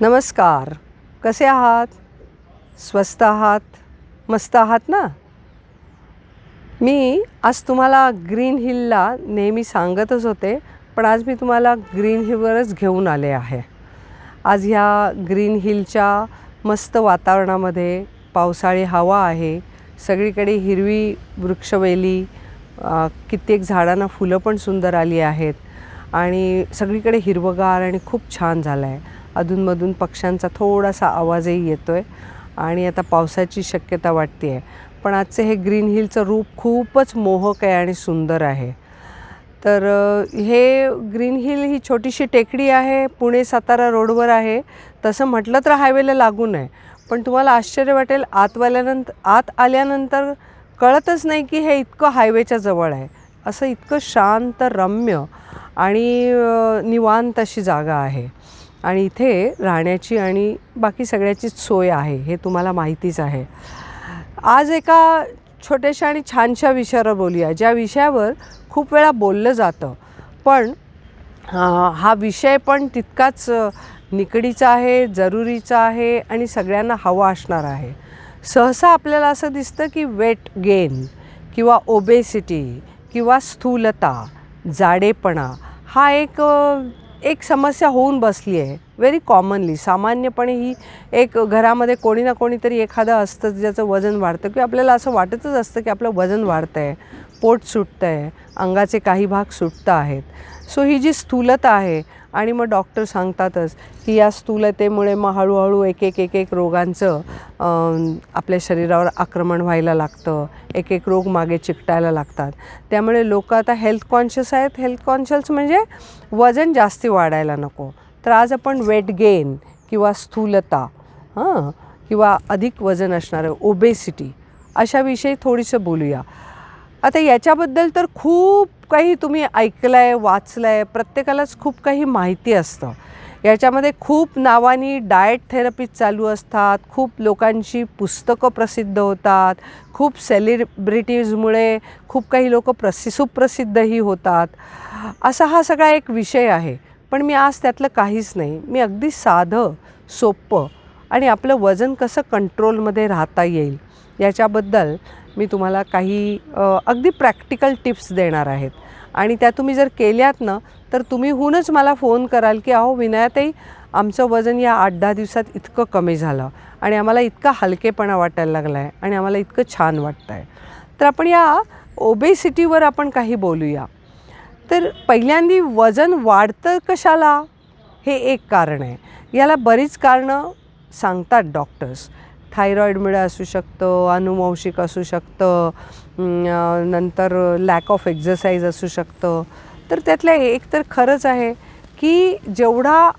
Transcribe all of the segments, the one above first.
नमस्कार. कसे आहात? स्वस्त आहात? मस्त आहात ना? मी आज तुम्हाला ग्रीन हिलला नेहमी सांगतच होते पण आज मी तुम्हाला ग्रीन हिलवरच घेऊन आले आहे. आज ह्या ग्रीन हिलच्या मस्त वातावरणामध्ये पावसाळी हवा आहे. सगळीकडे हिरवी वृक्षवेली कित्येक झाडांना फुलं पण सुंदर आली आहेत. आणि सगळीकडे हिरवगार आणि खूप छान झालं आहे अधूनमधून पक्ष्यांचा थोडासा आवाजही येतो आहे आणि आता पावसाची शक्यता वाटते आहे पण आजचं हे ग्रीन हिलचं रूप खूपच मोहक आहे आणि सुंदर आहे. तर हे ग्रीन हिल ही छोटीशी टेकडी आहे पुणे सातारा रोडवर आहे. तसं म्हटलं तर हायवेला लागून आहे पण तुम्हाला आश्चर्य वाटेल आतवाल्यानंतर आत आल्यानंतर कळतच नाही की हे इतकं हायवेच्या जवळ आहे. असं इतकं शांत रम्य आणि निवांत अशी जागा आहे. आणि इथे राहण्याची आणि बाकी सगळ्याचीच सोय आहे हे तुम्हाला माहितीच आहे. आज एका छोट्याशा आणि छानशा विषयावर बोलूया ज्या विषयावर खूप वेळा बोललं जातं. पण हा विषय पण तितकाच निकडीचा आहे जरुरीचा आहे आणि सगळ्यांना हवा असणार आहे. सहसा आपल्याला असं दिसतं की वेट गेन किंवा ओबेसिटी किंवा स्थूलता जाडेपणा हा एक एक समस्या होऊन बसली आहे. व्हेरी कॉमनली सामान्यपणे ही एक घरामध्ये कोणी ना कोणीतरी एखादं असतं ज्याचं वजन वाढतं किंवा आपल्याला असं वाटतच असतं की आपलं वजन वाढतं आहे पोट सुटतं आहे अंगाचे काही भाग सुटतं आहेत. सो ही जी स्थूलता आहे आणि मग डॉक्टर सांगतातच की या स्थूलतेमुळे मग हळूहळू एक एक एक एक रोगांचं आपल्या शरीरावर आक्रमण व्हायला लागतं एक एक रोग मागे चिकटायला लागतात. त्यामुळे लोक आता हेल्थ कॉन्शियस आहेत. हेल्थ कॉन्शियस म्हणजे वजन जास्ती वाढायला नको. तर आज आपण वेट गेन किंवा स्थूलता हां किंवा अधिक वजन असणारं ओबेसिटी अशाविषयी थोडीसं बोलूया. आता याच्याबद्दल तर खूप काही तुम्ही ऐकलं आहे वाचलं आहे प्रत्येकालाच खूप काही माहिती असतं. याच्यामध्ये खूप नावानी डाएट थेरपीज चालू असतात खूप लोकांची पुस्तकं प्रसिद्ध होतात खूप सेलिब्रिटीजमुळे खूप काही लोक प्रसि सुप्रसिद्धही होतात. असा हा सगळा एक विषय आहे. पण मी आज त्यातलं काहीच नाही. मी अगदी साधं सोपं आणि आपलं वजन कसं कंट्रोलमध्ये राहता येईल याच्याबद्दल मी तुम्हाला काही अगदी प्रॅक्टिकल टिप्स देणार आहेत. आणि त्या तुम्ही जर केल्यात ना तर तुम्हीहूनच मला फोन कराल की अहो विनायातही आमचं वजन या आठ दहा दिवसात इतकं कमी झालं आणि आम्हाला इतका हलकेपणा वाटायला लागला आहे आणि आम्हाला इतकं छान वाटतं आहे तर आपण या ओबेसिटीवर आपण काही बोलूया. तर पहिल्यांदी वजन वाढतं कशाला? हे एक कारण आहे. याला बरीच कारणं सांगतात डॉक्टर्स थायरॉईडमुळे असू शकतं अनुवंशिक असू शकतं नंतर लॅक ऑफ एक्झरसाईज असू शकतं. तर त्यातलं एक तर खरंच आहे की जेवढा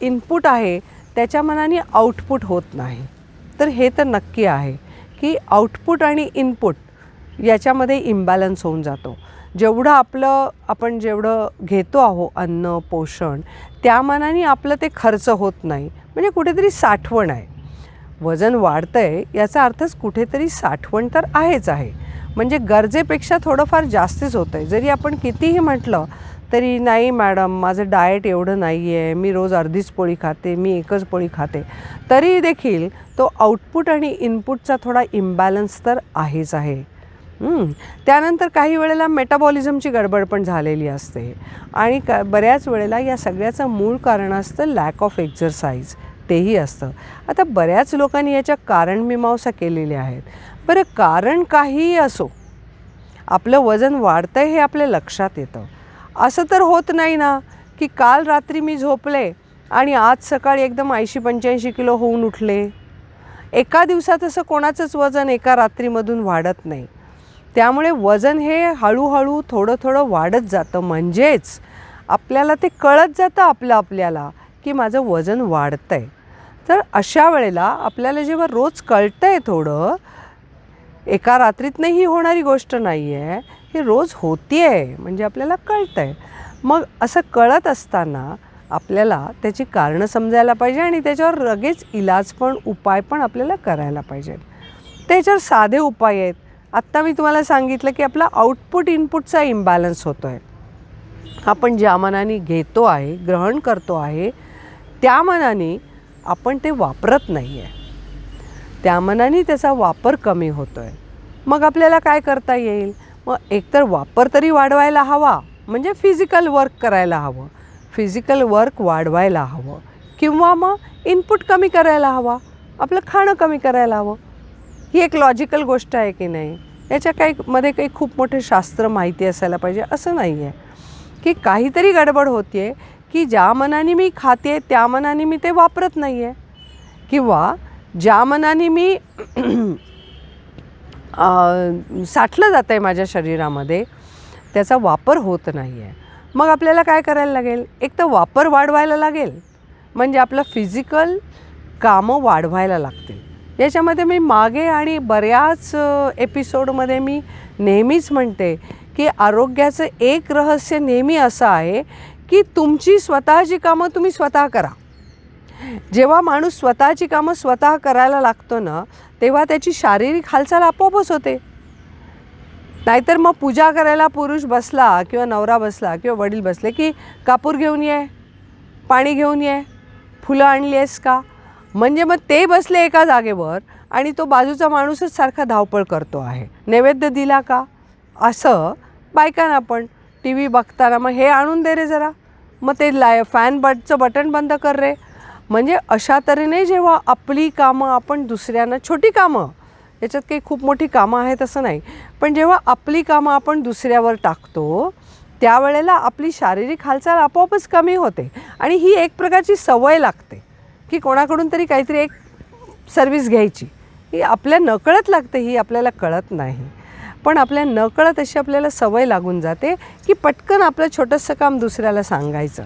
इनपुट आहे त्याच्या मनाने आउटपुट होत नाही. तर हे तर नक्की आहे की आउटपुट आणि इनपुट याच्यामध्ये इम्बॅलन्स होऊन जातो. जेवढं आपलं आपण जेवढं घेतो आहो अन्न पोषण त्या मानाने आपलं ते खर्च होत नाही. म्हणजे कुठेतरी साठवण आहे. वजन वाढतं आहे याचा अर्थच कुठेतरी साठवण तर आहेच आहे. म्हणजे गरजेपेक्षा थोडंफार जास्तीच होतं आहे जरी आपण कितीही म्हटलं तरी नाही मॅडम माझं डाएट एवढं नाही आहे मी रोज अर्धीच पोळी खाते मी एकच पोळी खाते. तरी देखील तो आउटपुट आणि इनपुटचा थोडा इम्बॅलन्स तर आहेच आहे. त्यानंतर काही वेळेला मेटाबॉलिझमची गडबड पण झालेली असते. आणि क बऱ्याच वेळेला या सगळ्याचं मूळ कारण असतं लॅक ऑफ एक्झरसाईज तेही असतं. आता बऱ्याच लोकांनी याच्या कारणमीमांसा केलेल्या आहेत. बरं कारण काहीही असो आपलं वजन वाढतं हे आपल्या लक्षात येतं. असं तर होत नाही ना की काल रात्री मी झोपले आणि आज सकाळी एकदम ऐंशी पंच्याऐंशी किलो होऊन उठले. एका दिवसात असं कोणाचंच वजन एका रात्रीमधून वाढत नाही. त्यामुळे वजन हे हळूहळू थोडं थोडं वाढत जातं. म्हणजेच आपल्याला ते कळत जातं आपलं आपल्याला की माझं वजन वाढतं आहे तर अशा वेळेला आपल्याला जेव्हा रोज कळतं आहे थोडं एका रात्रीत ही होणारी गोष्ट नाही आहे हे रोज होती आहे म्हणजे आपल्याला कळतं आहे मग असं कळत असताना आपल्याला त्याची कारणं समजायला पाहिजे आणि त्याच्यावर लगेच इलाज पण उपाय पण आपल्याला करायला पाहिजे. त्याच्यावर साधे उपाय आहेत. आत्ता मी तुम्हाला सांगितलं की आपला आउटपुट इनपुटचा इम्बॅलन्स होतो आहे आपण ज्या मनाने घेतो आहे ग्रहण करतो आहे त्या मनाने आपण ते वापरत नाही आहे त्या मनाने त्याचा वापर कमी होतो आहे मग आपल्याला काय करता येईल? मग एकतर वापर तरी वाढवायला हवा म्हणजे फिजिकल वर्क करायला हवं. फिजिकल वर्क वाढवायला हवं. किंवा मग इनपुट कमी करायला हवा. आपलं खाणं कमी करायला हवं. ही एक लॉजिकल गोष्ट आहे की नाही? याच्या काही मध्ये काही खूप मोठे शास्त्र माहिती असायला पाहिजे. असं नाही आहे की काहीतरी गडबड होते आहे की ज्या मनाने मी खाते त्या मनाने मी ते वापरत नाही आहे किंवा ज्या मनाने मी साठलं जातं आहे माझ्या शरीरामध्ये त्याचा वापर होत नाही आहे मग आपल्याला काय करायला लागेल? एक तर वापर वाढवायला लागेल. म्हणजे आपलं फिजिकल कामं वाढवायला लागतील. याच्यामध्ये मी मागे आणि बऱ्याच एपिसोडमध्ये मी नेहमीच म्हणते की आरोग्याचं एक रहस्य नेहमी असं आहे की तुमची स्वतःची कामं तुम्ही स्वतः करा. जेव्हा माणूस स्वतःची कामं स्वतः करायला लागतो ना तेव्हा त्याची शारीरिक हालचाल आपोआपच होते. नाहीतर मग पूजा करायला पुरुष बसला किंवा नवरा बसला किंवा वडील बसले की कापूर घेऊन ये पाणी घेऊन ये फुलं आणली आहेस का? म्हणजे मग ते बसले एका जागेवर आणि तो बाजूचा माणूसच सारखा धावपळ करतो आहे. नैवेद्य दिला का? असं बायकांना पण. टी व्ही बघताना मग हे आणून दे रे जरा. मग ते लाय फॅन बटचं बटन बंद कर रे. म्हणजे अशा तऱ्हेने जेव्हा आपली कामं आपण दुसऱ्यांना छोटी कामं याच्यात काही खूप मोठी कामं आहेत असं नाही पण जेव्हा आपली कामं आपण दुसऱ्यावर टाकतो त्यावेळेला आपली शारीरिक हालचाल आपोआपच कमी होते. आणि ही एक प्रकारची सवय लागते की कोणाकडून तरी काहीतरी एक सर्विस घ्यायची. ही आपल्या नकळत लागते ही आपल्याला कळत नाही. पण आपल्या नकळत अशी आपल्याला सवय लागून जाते की पटकन आपलं छोटंसं काम दुसऱ्याला सांगायचं.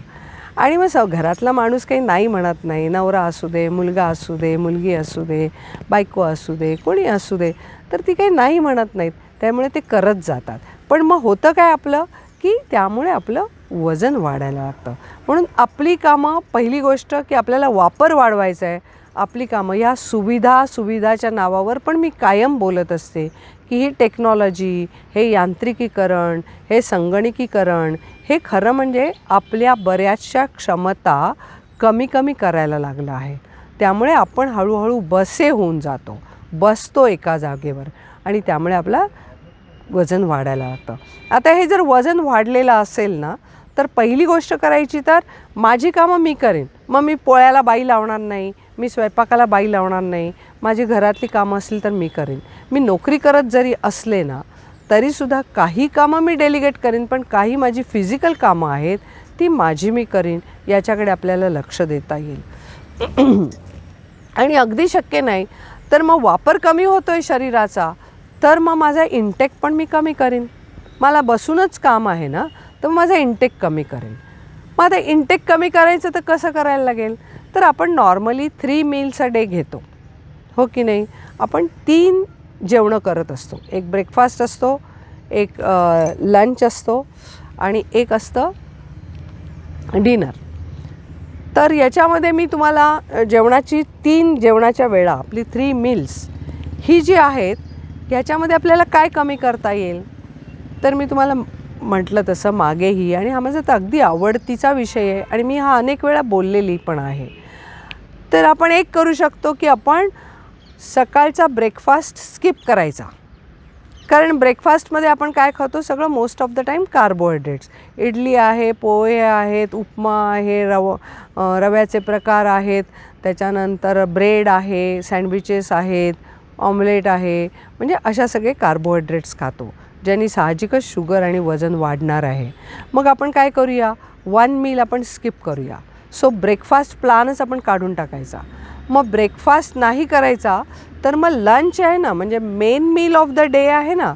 आणि मग स घरातला माणूस काही नाही म्हणत नाही. नवरा असू दे मुलगा असू दे मुलगी असू दे बायको असू दे कोणी असू दे तर ती काही नाही म्हणत नाहीत. त्यामुळे ते करत जातात. पण मग होतं काय आपलं? की त्यामुळे आपलं वजन वाढायला लागतं. म्हणून आपली कामं पहिली गोष्ट की आपल्याला वापर वाढवायचा आहे. आपली कामं या सुविधा सुविधाच्या नावावर पण मी कायम बोलत असते की ही टेक्नॉलॉजी हे यांत्रिकीकरण हे संगणकीकरण हे खरं म्हणजे आपल्या बऱ्याचशा क्षमता कमी कमी करायला लागलं आहे. त्यामुळे आपण हळूहळू बसे होऊन जातो. बसतो एका जागेवर आणि त्यामुळे आपला वजन वाढायला लागतं. आता हे जर वजन वाढलेलं असेल ना तर पहिली गोष्ट करायची तर माझी कामं मी करेन. मग मी पोळ्याला बाई लावणार नाही मी स्वयंपाकाला बाई लावणार नाही माझी घरातली कामं असतील तर मी करेन. मी नोकरी करत जरी असले ना तरीसुद्धा काही कामं मी डेलिगेट करेन पण काही माझी फिजिकल कामं आहेत ती माझी मी करीन याच्याकडे आपल्याला लक्ष देता येईल. आणि अगदी शक्य नाही तर मग वापर कमी होतो आहे शरीराचा तर मग माझा इंटेक पण मी कमी करेन. मला बसूनच काम आहे ना तर माझा इंटेक कमी करेन मग आता इंटेक कमी करायचं तर कसं करायला लागेल? तर आपण normally three meals a day घेतो. हो की नाही? आपण तीन जेवणं करत असतो. एक ब्रेकफास्ट असतो एक लंच असतो आणि एक असतं डिनर तर याच्यामध्ये मी तुम्हाला जेवणाची तीन जेवणाच्या वेळा आपली थ्री मील्स ही जी आहेत ह्याच्यामध्ये आपल्याला काय कमी करता येईल? तर मी तुम्हाला म्हटलं तसं मागेही. आणि हा माझा तर अगदी आवडतीचा विषय आहे आणि मी हा अनेक वेळा बोललेली पण आहे. तर आपण एक करू शकतो की आपण सकाळचा ब्रेकफास्ट स्किप करायचा. कारण ब्रेकफास्टमध्ये आपण काय खातो? सगळं most of the time carbohydrates idli आहे पोहे आहेत उपमा आहे रव रव्याचे प्रकार आहेत. त्याच्यानंतर ब्रेड आहे सँडविचेस आहेत ऑमलेट आहे. म्हणजे अशा सगळे कार्बोहायड्रेट्स खातो. ज्यांनी साहजिकच शुगर आणि वजन वाढणार आहे. मग आपण काय करूया? वन मील आपण स्किप करूया. सो ब्रेकफास्ट प्लॅनच आपण काढून टाकायचा. मग ब्रेकफास्ट नाही करायचा तर मग लंच आहे ना म्हणजे main meal of the day आहे ना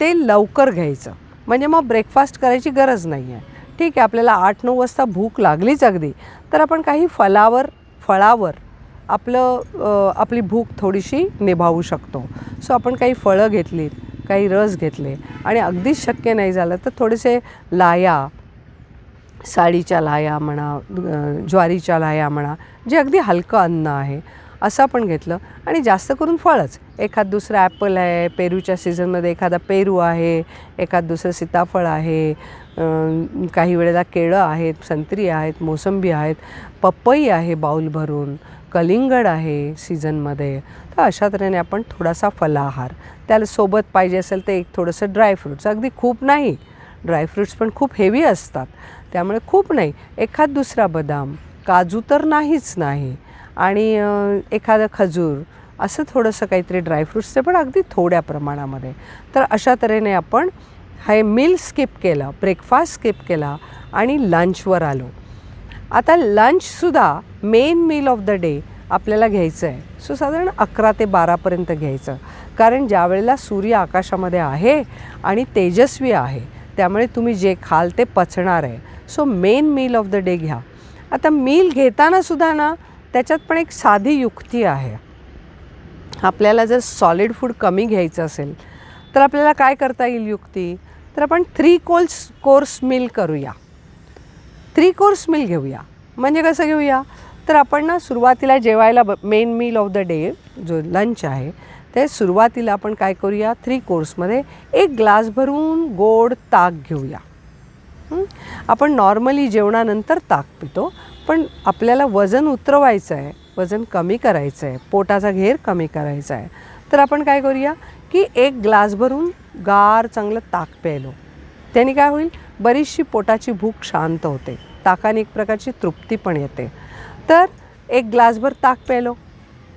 ते लवकर घ्यायचं. म्हणजे मग ब्रेकफास्ट करायची गरज नाही आहे ठीक आहे आपल्याला आठ नऊ वाजता भूक लागलीच अगदी. तर आपण काही फलावर फळावर आपलं आपली भूक थोडीशी निभावू शकतो. सो आपण काही फळं घेतलीत काही रस घेतले. आणि अगदीच शक्य नाही झालं तर थोडेसे लाया साडीच्या लाया म्हणा ज्वारीच्या लाया म्हणा जे अगदी हलकं अन्न आहे असं आपण घेतलं. आणि जास्त करून फळच. एखाद दुसरं ॲपल आहे पेरूच्या सीझनमध्ये एखादा पेरू आहे एखाद दुसरं सीताफळ आहे काही वेळेला केळं आहेत संत्री आहेत मोसंबी आहेत पपई आहे बाऊल भरून कलिंगड आहे सीझनमध्ये. तर अशा तऱ्हेने आपण थोडासा फलाहार त्याला सोबत पाहिजे असेल तर एक थोडंसं ड्रायफ्रूट्स अगदी खूप नाही. ड्रायफ्रूट्स पण खूप हेवी असतात. त्यामुळे खूप नाही. एखाद दुसरा बदाम काजू तर नाहीच नाही. आणि एखादं खजूर असं थोडंसं काहीतरी ड्रायफ्रूट्स ते पण अगदी थोड्या प्रमाणामध्ये. तर अशा तऱ्हेने आपण हे मील स्किप केलं ब्रेकफास्ट स्किप केला आणि लंचवर आलो. आता लंचसुद्धा main meal of the day आपल्याला घ्यायचं आहे सो साधारण अकरा ते बारापर्यंत घ्यायचं. कारण ज्या वेळेला सूर्य आकाशामध्ये आहे आणि तेजस्वी आहे त्यामुळे तुम्ही जे खाल ते पचणार आहे. So main meal of the day घ्या. आता मील घेताना सुद्धा ना त्याच्यात पण एक साधी युक्ती आहे. आपल्याला जर सॉलिड फूड कमी घ्यायचं असेल तर आपल्याला काय करता येईल युक्ती? तर आपण थ्री कोल्स कोर्स मील करूया. थ्री कोर्स मील घेऊया. म्हणजे कसं घेऊया? तर आपण ना सुरुवातीला जेवायला main meal of the day जो लंच आहे ते सुरुवातीला आपण काय करूया? थ्री कोर्समध्ये एक ग्लास भरून गोड ताक घेऊया. आपण नॉर्मली जेवणानंतर ताक पितो पण आपल्याला वजन उतरवायचं आहे वजन कमी करायचं आहे पोटाचा घेर कमी करायचा आहे. तर आपण काय करूया की एक ग्लास भरून गार चांगलं ताक प्यायलो. त्याने काय होईल? बरीचशी पोटाची भूक शांत होते. ताकाने एक प्रकारची तृप्ती पण येते. तर एक ग्लासभर ताक प्यायलो.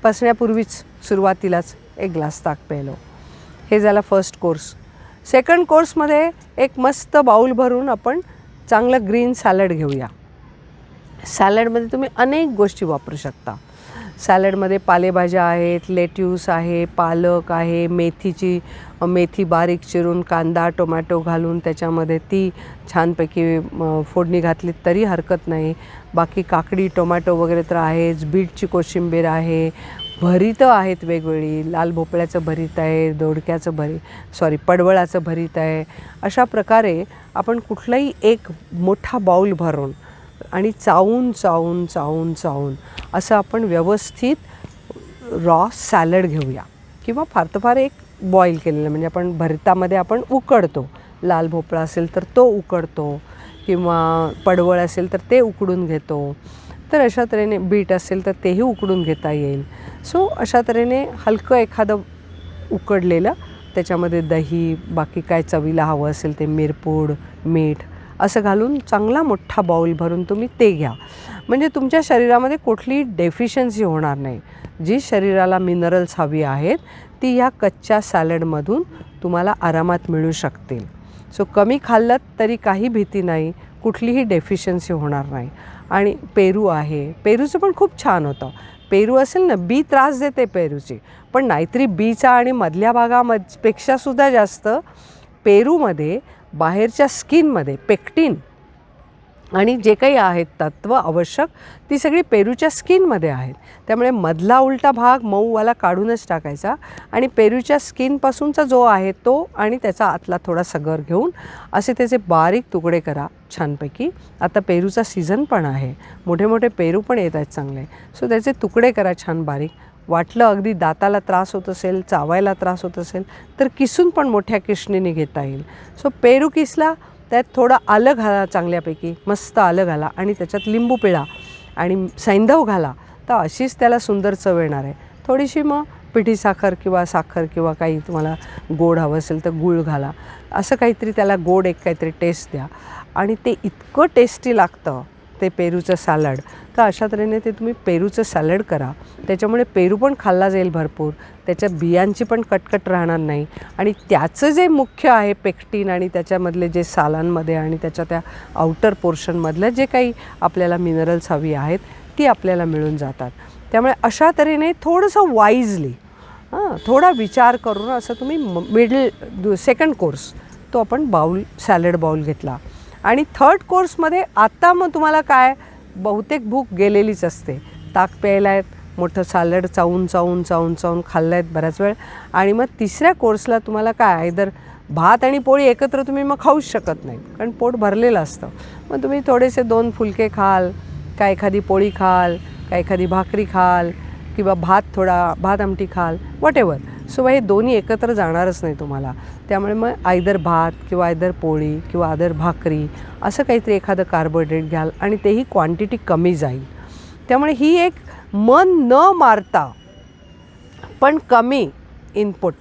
बसण्यापूर्वीच सुरुवातीलाच एक ग्लास ताक प्यायलो. हे झाला फर्स्ट कोर्स सेकंड कोर्समध्ये एक मस्त बाऊल भरून आपण चांगलं ग्रीन सॅलड घेऊया. सॅलडमध्ये तुम्ही अनेक गोष्टी वापरू शकता. सॅलडमध्ये पालेभाज्या आहेत लेट्यूस आहे पालक आहे मेथीची मेथी बारीक चिरून कांदा टोमॅटो घालून त्याच्यामध्ये ती छानपैकी फोडणी घातली तरी हरकत नाही. बाकी काकडी टोमॅटो वगैरे तर आहेच बीटची कोशिंबीर आहे. भरीतं आहेत वेगवेगळी लाल भोपळ्याचं भरीत आहे दोडक्याचं भरी सॉरी पडवळाचं भरीत आहे. अशा प्रकारे आपण कुठलाही एक मोठा बाऊल भरून आणि चावून चावून चावून चावून असं आपण व्यवस्थित रॉ सॅलड घेऊया. किंवा फार तर फार एक बॉईल केलेलं म्हणजे आपण भरतामध्ये आपण उकडतो. लाल भोपळा असेल तर तो उकडतो किंवा पडवळ असेल तर ते उकडून घेतो. तर अशा तऱ्हेने बीट असेल तर तेही उकडून घेता येईल. सो अशा तऱ्हेने हलकं एखादं उकडलेलं त्याच्यामध्ये दही बाकी काय चवीला हवं असेल ते मिरपूड मीठ असं घालून चांगला मोठा बाऊल भरून तुम्ही ते घ्या. म्हणजे तुमच्या शरीरामध्ये कुठलीही डेफिशियन्सी होणार नाही. जी शरीराला मिनरल्स हवी आहेत ती ह्या कच्च्या सॅलडमधून तुम्हाला आरामात मिळू शकतील. सो कमी खाल्लं तरी काही भीती नाही कुठलीही डेफिशियन्सी होणार नाही. आणि पेरू आहे. पेरूचं पण खूप छान होतं. पेरू असेल ना बी त्रास देते पेरूची. पण नाहीतरी बीचा आणि मधल्या भागामध्येपेक्षासुद्धा जास्त पेरूमध्ये बाहेरच्या स्किनमध्ये पेक्टिन आणि जे काही आहेत तत्त्व आवश्यक ती सगळी पेरूच्या स्किनमध्ये आहेत. त्यामुळे मधला उलटा भाग मऊवाला काढूनच टाकायचा आणि पेरूच्या स्किनपासूनचा जो आहे तो आणि त्याचा आतला थोडा सगर घेऊन असे त्याचे बारीक तुकडे करा छानपैकी. आता पेरूचा सीझन पण आहे. मोठे मोठे पेरू पण येत आहेत चांगले. सो त्याचे तुकडे करा छान बारीक. वाटलं अगदी दाताला त्रास होत असेल चावायला त्रास होत असेल तर किसून पण मोठ्या किशणीने घेता येईल. सो पेरू किसला त्यात थोडं आलं घाला चांगल्यापैकी मस्त आलं घाला आणि त्याच्यात लिंबू पिळा आणि सैंधव घाला तर अशीच त्याला सुंदर चव येणार आहे. थोडीशी मग पिठी साखर किंवा साखर किंवा काही तुम्हाला गोड हवं असेल तर गूळ घाला. असं काहीतरी त्याला गोड एक काहीतरी टेस्ट द्या. आणि ते इतकं टेस्टी लागतं. ते पेरूचं सॅलड. तर अशा तऱ्हेने ते तुम्ही पेरूचं सॅलड करा. त्याच्यामुळे पेरू पण खाल्ला जाईल भरपूर. त्याच्या बियांची पण कटकट राहणार नाही. आणि त्याचं जे मुख्य आहे पेक्टिन आणि त्याच्यामधले जे सालांमध्ये आणि त्याच्या त्या आउटर पोर्शनमधलं जे काही आपल्याला मिनरल्स हवी आहेत ती आपल्याला मिळून जातात. त्यामुळे अशा तऱ्हेने थोडंसं वाईजली हां थोडा विचार करून असं तुम्ही मिडल सेकंड कोर्स तो आपण बाऊल सॅलड बाऊल घेतला. आणि थर्ड कोर्समध्ये आत्ता मग तुम्हाला काय? बहुतेक भूक गेलेलीच असते. ताक प्यायला आहेत मोठं सॅलड चावून चावून चावून चावून खाल्लं आहेत बऱ्याच वेळ. आणि मग तिसऱ्या कोर्सला तुम्हाला काय? इधर भात आणि पोळी एकत्र तुम्ही मग खाऊच शकत नाही कारण पोट भरलेलं असतं. मग तुम्ही थोडेसे दोन फुलके खाल का एखादी पोळी खाल का एखादी भाकरी खाल किंवा भात थोडा भात आमटी खाल वॉट एवर सो हे दोन्ही एकत्र जाणारच नाही तुम्हाला. त्यामुळे मग आयदर भात किंवा आयदर पोळी किंवा आदर भाकरी असं काहीतरी एखादं कार्बोहायड्रेट घ्याल आणि तेही क्वांटिटी कमी जाईल. त्यामुळे ही एक मन न मारता पण कमी इनपुट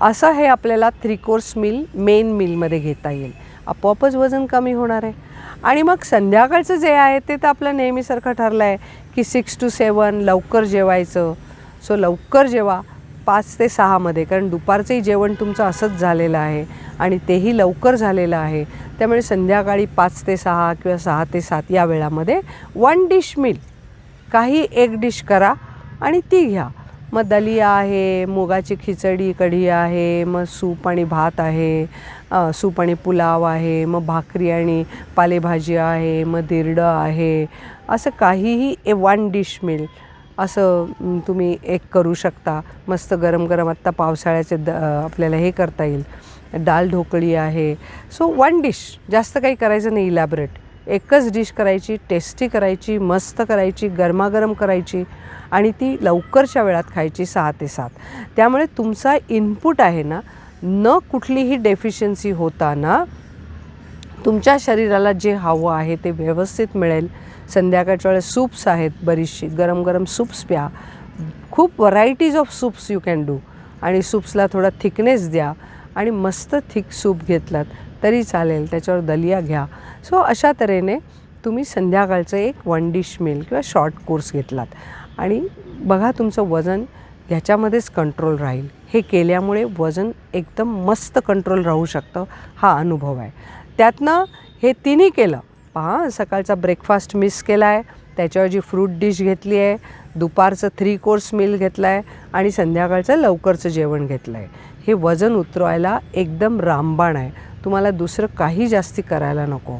असं हे आपल्याला थ्री कोर्स मील मेन मीलमध्ये घेता येईल. आपोआपच वजन कमी होणार आहे. आणि मग संध्याकाळचं जे आहे ते तर आपलं नेहमीसारखं ठरलं आहे की सिक्स टू सेवन लवकर जेवायचं. सो लवकर जेवा. पाच ते सहामध्ये कारण दुपारचंही जेवण तुमचं असंच झालेलं आहे आणि तेही लवकर झालेलं आहे. त्यामुळे संध्याकाळी पाच ते सहा किंवा सहा ते सात या वेळामध्ये वन डिश मिल काही एक डिश करा आणि ती घ्या. मग दलिया आहे मुगाची खिचडी कढी आहे मग सूप आणि भात आहे सूप आणि पुलाव आहे मग भाकरी आणि पालेभाजी आहे मग दिरडं आहे. असं काहीही ए वन डिश मिल असं तुम्ही एक करू शकता. मस्त गरम गरम आत्ता पावसाळ्याचे द आपल्याला हे करता येईल. दाल ढोकळी आहे. सो वन डिश जास्त काही करायचं नाही इलॅबरेट एकच डिश करायची टेस्टी करायची मस्त करायची गरमागरम करायची आणि ती लवकरच्या वेळात खायची सहा ते सात. त्यामुळे तुमचा इनपुट आहे ना न कुठलीही डेफिशियन्सी होताना तुमच्या शरीराला जे हवं आहे ते व्यवस्थित मिळेल. संध्याकाळच्या वेळेस सूप्स आहेत बरीचशी. गरम गरम सूप्स प्या. खूप varieties of soups you can do आणि सूप्सला थोडा थिकनेस द्या. आणि मस्त थिक सूप घेतलात तरी चालेल. त्याच्यावर दलिया घ्या. सो अशा तऱ्हेने तुम्ही संध्याकाळचं एक वन डिश मील किंवा शॉर्ट कोर्स घेतलात. आणि बघा तुमचं वजन ह्याच्यामध्येच कंट्रोल राहील. हे केल्यामुळे वजन एकदम मस्त कंट्रोल राहू शकतं. हा अनुभव आहे. त्यातनं हे तिन्ही केलं. पहा सकाळचा ब्रेकफास्ट मिस केला आहे त्याच्याऐवजी फ्रूट डिश घेतली आहे दुपारचं थ्री कोर्स मील घेतला आहे आणि संध्याकाळचं लवकरचं जेवण घेतलं आहे हे वजन उतरवायला एकदम रामबाण आहे. तुम्हाला दुसरं काही जास्ती करायला नको.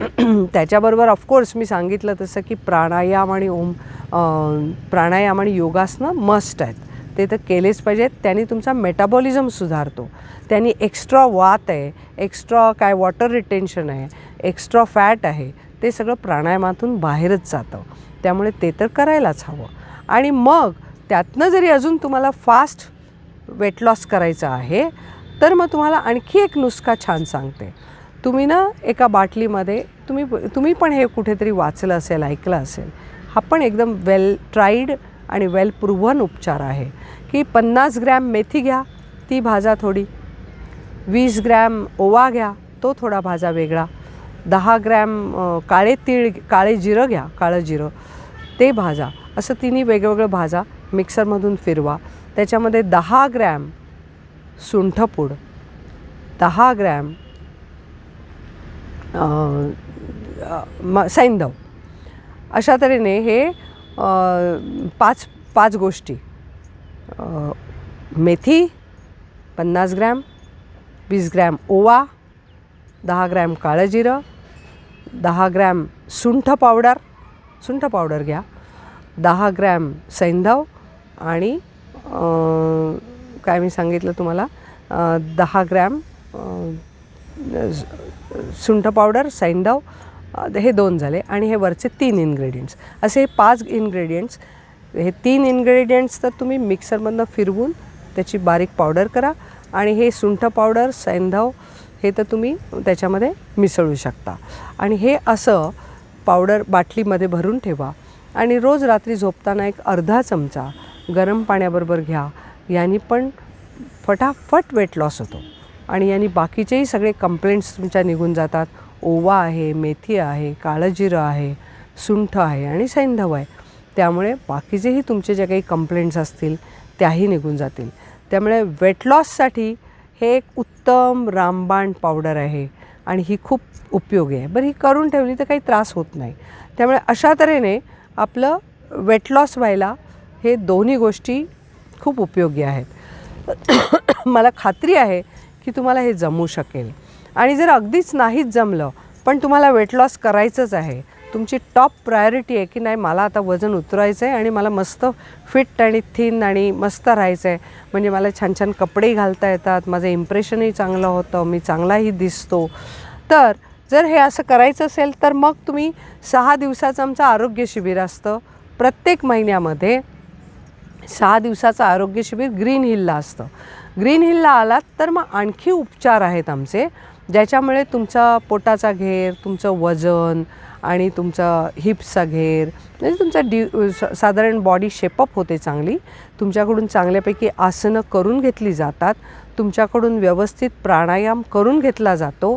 त्याच्याबरोबर ऑफकोर्स मी सांगितलं तसं की प्राणायाम आणि ओम प्राणायाम आणि योगासनं मस्ट आहेत. ते तर केलेच पाहिजेत त्यांनी तुमचा मेटाबॉलिझम सुधारतो. त्यांनी एक्स्ट्रा वात आहे. एक्स्ट्रा काय वॉटर रिटेन्शन आहे. एक्स्ट्रा फॅट आहे ते सगळं प्राणायामातून बाहेरच जातं. त्यामुळे ते तर करायलाच हवं. आणि मग त्यातनं जरी अजून तुम्हाला फास्ट वेट लॉस करायचं आहे तर मग तुम्हाला आणखी एक नुस्खा छान सांगते. तुम्ही ना एका बाटलीमध्ये तुम्ही तुम्ही पण हे कुठेतरी वाचलं असेल ऐकलं असेल. हा पण एकदम वेल ट्राईड आणि वेल प्रूव्हन उपचार आहे. की पन्नास ग्रॅम मेथी घ्या ती भाजा थोडी. वीस ग्रॅम ओवा घ्या तो थोडा भाजा वेगळा. दहा ग्रॅम काळे तीळ काळे जिरं घ्या काळं जिरं. ते भाजा. असं तिन्ही वेगवेगळं भाजा मिक्सरमधून फिरवा. त्याच्यामध्ये दहा ग्रॅम सुंठपूड दहा ग्रॅम म सैंधव अशा तऱ्हेने हे पाच पाच गोष्टी. मेथी पन्नास ग्रॅम वीस ग्रॅम ओवा दहा ग्रॅम काळं जिरं दहा ग्रॅम सुंठ पावडर सुंठ पावडर घ्या. दहा ग्रॅम सैंधव आणि काय मी सांगितलं तुम्हाला? दहा ग्रॅम सुंठ पावडर सैंधव हे दोन झाले आणि हे वरचे तीन इन्ग्रेडियंट्स असे हे पाच इन्ग्रेडियंट्स हे तीन इन्ग्रेडियंट्स तर तुम्ही मिक्सरमधनं फिरवून त्याची बारीक पावडर करा आणि हे सुंठ पावडर सैंधव हे तर तुम्ही त्याच्यामध्ये मिसळू शकता. आणि हे असं पावडर बाटलीमध्ये भरून ठेवा. आणि रोज रात्री झोपताना एक अर्धा चमचा गरम पाण्याबरोबर घ्या. यांनी पण फटाफट वेट लॉस होतो. आणि यांनी बाकीचेही सगळे कंप्लेंट्स तुमच्या निघून जातात. ओवा आहे मेथी आहे काळं जिरं आहे सुंठ आहे आणि सैंधव आहे. त्यामुळे बाकीचेही तुमचे जे काही कंप्लेंट्स असतील त्याही निघून जातील. त्यामुळे वेट लॉससाठी हे एक उत्तम रामबाण पावडर आहे आणि ही खूप उपयोगी आहे. बरं ही करून ठेवली तर काही त्रास होत नाही. त्यामुळे अशा तऱ्हेने आपलं वेट लॉस व्हायला हे दोन्ही गोष्टी खूप उपयोगी आहेत. मला खात्री आहे की तुम्हाला हे जमू शकेल. आणि जर अगदीच नाहीच जमलं पण तुम्हाला वेट लॉस करायचंच आहे तुमची टॉप प्रायोरिटी आहे की नाही मला आता वजन उतरायचं आहे आणि मला मस्त फिट आणि थिन आणि मस्त राहायचं आहे म्हणजे मला छान छान कपडेही घालता येतात माझं इम्प्रेशनही चांगलं होतं मी चांगलाही दिसतो. तर जर हे असं करायचं असेल तर मग तुम्ही सहा दिवसाचं आमचं आरोग्य शिबिर असतं. प्रत्येक महिन्यामध्ये सहा दिवसाचं आरोग्य शिबिर ग्रीन हिलला असतं. ग्रीन हिलला आलात तर मग आणखी उपचार आहेत आमचे ज्याच्यामुळे तुमचा पोटाचा घेर तुमचं वजन आणि तुमचा हिप्सचा घेर म्हणजे तुमचा डी साधारण बॉडी शेपअप होते चांगली. तुमच्याकडून चांगल्यापैकी आसनं करून घेतली जातात. तुमच्याकडून व्यवस्थित प्राणायाम करून घेतला जातो.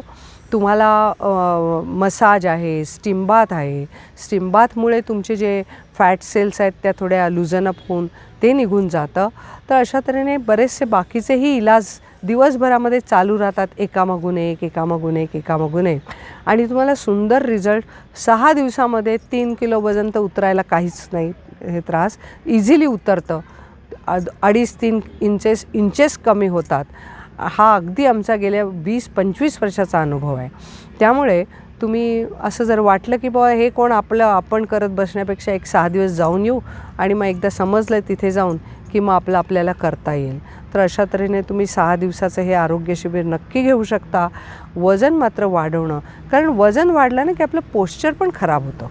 तुम्हाला मसाज आहे स्टीमबाथ आहे. स्टीमबाथमुळे तुमचे जे फॅट सेल्स आहेत त्या थोड्या लुजन अप होऊन ते निघून जातं. तर अशा तऱ्हेने बरेचसे बाकीचेही इलाज दिवसभरामध्ये चालू राहतात एकामागून एक एकामागून एक एकामागून एक. आणि तुम्हाला सुंदर रिझल्ट सहा दिवसामध्ये तीन किलो वजन तर उतरायला काहीच नाही हे त्रास इझिली उतरतं. अडीच तीन इंचेस इंचेस कमी होतात. हा अगदी आमचा गेल्या वीस पंचवीस वर्षाचा अनुभव आहे. त्यामुळे तुम्ही असं जर वाटलं की बाबा हे कोण आपलं आपण करत बसण्यापेक्षा एक सहा दिवस जाऊन येऊ आणि मग एकदा समजलं तिथे जाऊन की मग आपलं आपल्याला करता येईल. तर अशा तऱ्हेने तुम्ही सहा दिवसाचं हे आरोग्य शिबिर नक्की घेऊ शकता. वजन मात्र वाढवणं. कारण वजन वाढलं ना की आपलं पोश्चर पण खराब होतं.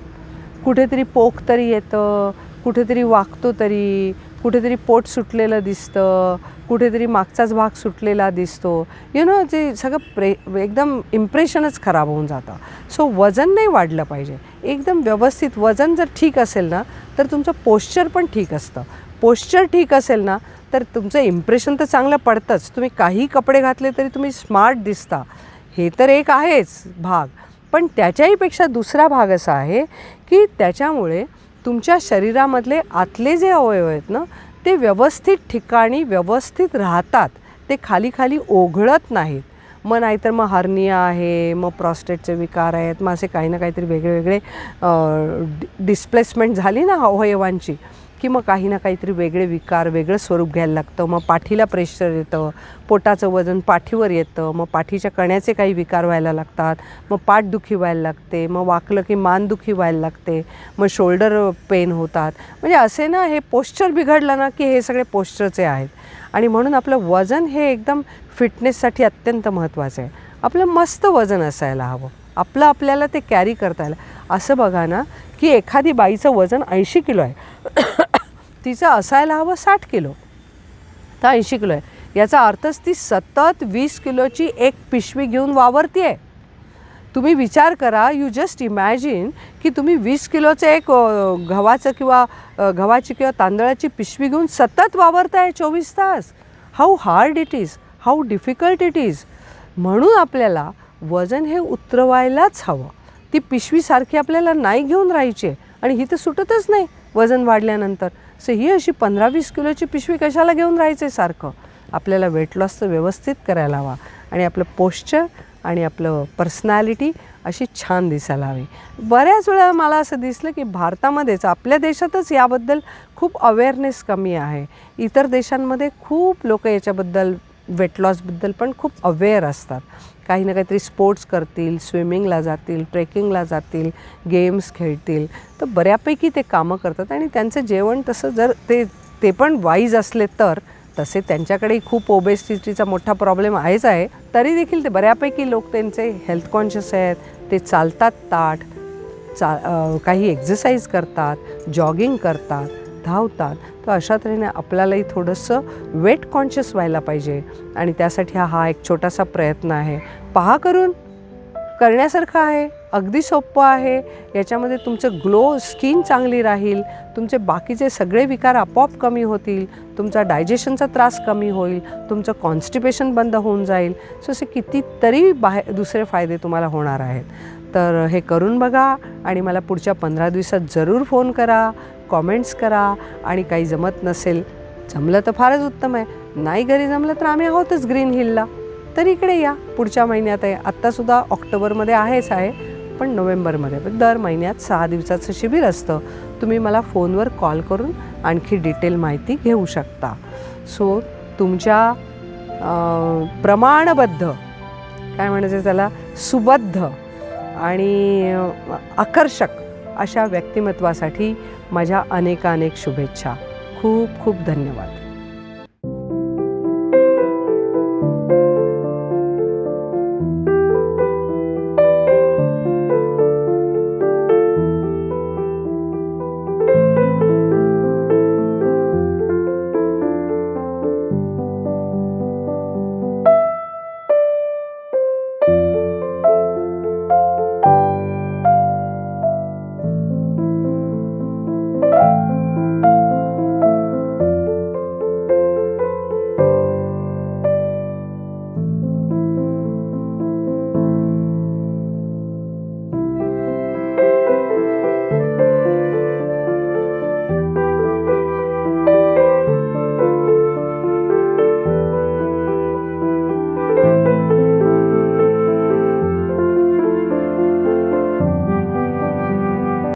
कुठेतरी पोक तरी येतं कुठेतरी वागतो तरी कुठेतरी पोट सुटलेलं दिसतं कुठेतरी मागचाच भाग सुटलेला दिसतो. यु नो जे सगळं प्रे एकदम इम्प्रेशनच खराब होऊन जातं. सो वजन नाही वाढलं पाहिजे. एकदम व्यवस्थित वजन जर ठीक असेल ना तर तुमचं पोश्चर पण ठीक असतं. पोश्चर ठीक असेल ना तर तुमचं इम्प्रेशन तर चांगलं पडतंच. तुम्ही काही कपडे घातले तरी तुम्ही स्मार्ट दिसता. हे तर एक आहेच भाग. पण त्याच्याहीपेक्षा दुसरा भाग असा आहे की त्याच्यामुळे तुमच्या शरीरामधले आतले जे अवयव आहेत ना ते व्यवस्थित ठिकाणी व्यवस्थित राहतात. ते खाली खाली ओघळत नाहीत. मग नाहीतर मग हर्निया आहे मग प्रॉस्टेटचे विकार आहेत मग असे काही ना काहीतरी वेगळे वेगळे डिस्प्लेसमेंट झाली ना अवयवांची. की मग काही ना काहीतरी वेगळे विकार वेगळं स्वरूप घ्यायला लागतं. मग पाठीला प्रेशर येतं पोटाचं वजन पाठीवर येतं मग पाठीच्या कण्याचे काही विकार व्हायला लागतात मग पाठदुखी व्हायला लागते मग वाकलं की मानदुखी व्हायला लागते मग शोल्डर पेन होतात. म्हणजे असे ना हे पोश्चर बिघडलं ना की हे सगळे पोश्चरचे आहेत. आणि म्हणून आपलं वजन हे एकदम फिटनेससाठी अत्यंत महत्त्वाचं आहे. आपलं मस्त वजन असायला हवं. आपलं आपल्याला ते कॅरी करता येईल असं बघा ना की एखादी बाईचं वजन ऐंशी किलो आहे. तिचं असायला हवं साठ किलो. तर ऐंशी किलो आहे याचा अर्थच ती सतत वीस किलोची एक पिशवी घेऊन वावरती आहे तुम्ही विचार करा यू जस्ट इमॅजिन की तुम्ही वीस किलोचं एक गव्हाचं किंवा गव्हाची किंवा तांदळाची पिशवी घेऊन सतत वावरताय चोवीस तास. How hard it is how difficult it is म्हणून आपल्याला वजन हे उतरवायलाच हवं. ती पिशवीसारखी आपल्याला नाही घेऊन राहायची आहे आणि ही तर सुटतच नाही वजन वाढल्यानंतर. सो ही अशी पंधरा वीस किलोची पिशवी कशाला घेऊन राहायचं आहे सारखं? आपल्याला वेट लॉस तर व्यवस्थित करायला हवा. आणि आपलं पोश्चर आणि आपलं पर्सनॅलिटी अशी छान दिसायला हवी. बऱ्याच वेळा मला असं दिसलं की भारतामध्येच आपल्या देशातच याबद्दल खूप अवेअरनेस कमी आहे. इतर देशांमध्ये खूप लोक याच्याबद्दल वेट लॉसबद्दल पण खूप अवेअर असतात. काही ना काहीतरी स्पोर्ट्स करतील स्विमिंगला जातील ट्रेकिंगला जातील गेम्स खेळतील. तर बऱ्यापैकी ते कामं करतात आणि त्यांचं जेवण तसं जर ते ते पण वाईज असले तर तसे त्यांच्याकडे खूप ओबेसिटीचा मोठा प्रॉब्लेम आहेच आहे. तरी देखील ते बऱ्यापैकी लोक त्यांचे हेल्थ कॉन्शियस आहेत. ते चालतात ताट चा काही एक्झरसाईज करतात जॉगिंग करतात. धावतात तर अशा तऱ्हेने आपल्यालाही थोडंसं वेट कॉन्शियस व्हायला पाहिजे. आणि त्यासाठी हा हा एक छोटासा प्रयत्न आहे. पहा करून. करण्यासारखं आहे. अगदी सोपं आहे. याच्यामध्ये तुमचं ग्लो स्किन चांगली राहील. तुमचे बाकीचे सगळे विकार आपोआप कमी होतील. तुमचा डायजेशनचा त्रास कमी होईल. तुमचं कॉन्स्टिपेशन बंद होऊन जाईल. सो असे कितीतरी बाहेर दुसरे फायदे तुम्हाला होणार आहेत. तर हे करून बघा. आणि मला पुढच्या पंधरा दिवसात जरूर फोन करा. कॉमेंट्स करा आणि काही जमत नसेल जमलं तर फारच उत्तम आहे. नाही घरी जमलं तर आम्ही आहोतच ग्रीन हिलला. तर इकडे या. पुढच्या महिन्यात आहे. आत्तासुद्धा ऑक्टोबरमध्ये आहेच आहे पण नोव्हेंबरमध्ये. पण दर महिन्यात सहा दिवसाचं शिबिर असतं. तुम्ही मला फोनवर कॉल करून आणखी डिटेल माहिती घेऊ शकता. सो तुमच्या प्रमाणबद्ध काय म्हणायचं त्याला? सुबद्ध आणि आकर्षक अशा व्यक्तिमत्वासाठी माझ्या अनेकानेक शुभेच्छा. खूप खूप धन्यवाद.